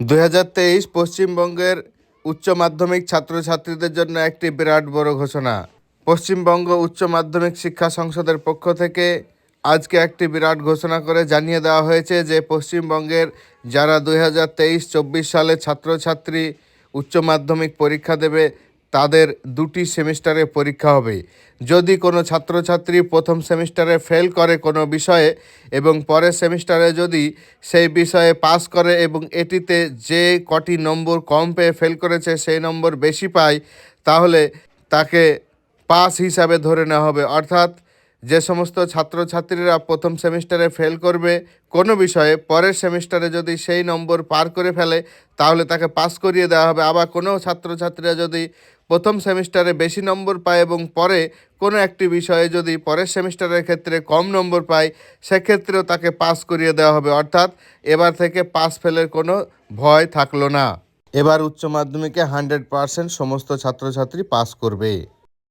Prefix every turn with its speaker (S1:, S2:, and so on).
S1: দুই হাজার তেইশ পশ্চিমবঙ্গের উচ্চ মাধ্যমিক ছাত্রছাত্রীদের জন্য একটি বিরাট বড় ঘোষণা। পশ্চিমবঙ্গ উচ্চ মাধ্যমিক শিক্ষা সংসদের পক্ষ থেকে আজকে একটি বিরাট ঘোষণা করে জানিয়ে দেওয়া হয়েছে যে পশ্চিমবঙ্গের যারা দুই হাজার সালে ছাত্রছাত্রী উচ্চ মাধ্যমিক পরীক্ষা দেবে তাদের দুটি সেমিস্টারে পরীক্ষা হবে। যদি কোনো ছাত্রছাত্রী প্রথম সেমিস্টারে ফেল করে কোনো বিষয়ে এবং পরের সেমিস্টারে যদি সেই বিষয়ে পাস করে এবং এটিতে যে কটি নম্বর কম পেয়ে ফেল করেছে সেই নম্বর বেশি পায়, তাহলে তাকে পাস হিসাবে ধরে নেওয়া হবে। অর্থাৎ যে সমস্ত ছাত্রছাত্রীরা প্রথম সেমিস্টারে ফেল করবে কোনো বিষয়ে, পরের সেমিস্টারে যদি সেই নম্বর পার করে ফেলে, তাহলে তাকে পাস করিয়ে দেওয়া হবে। আবার কোনো ছাত্রছাত্রীরা যদি প্রথম সেমিস্টারে বেশি নম্বর পায় এবং পরে কোনো একটি বিষয়ে যদি পরের সেমিস্টারের ক্ষেত্রে কম নম্বর পায়, সেক্ষেত্রেও তাকে পাস করিয়ে দেওয়া হবে। অর্থাৎ এবার থেকে পাস ফেলের কোনো ভয় থাকল না। এবার উচ্চ মাধ্যমিকে হান্ড্রেড পার্সেন্ট সমস্ত ছাত্রছাত্রী পাস করবে।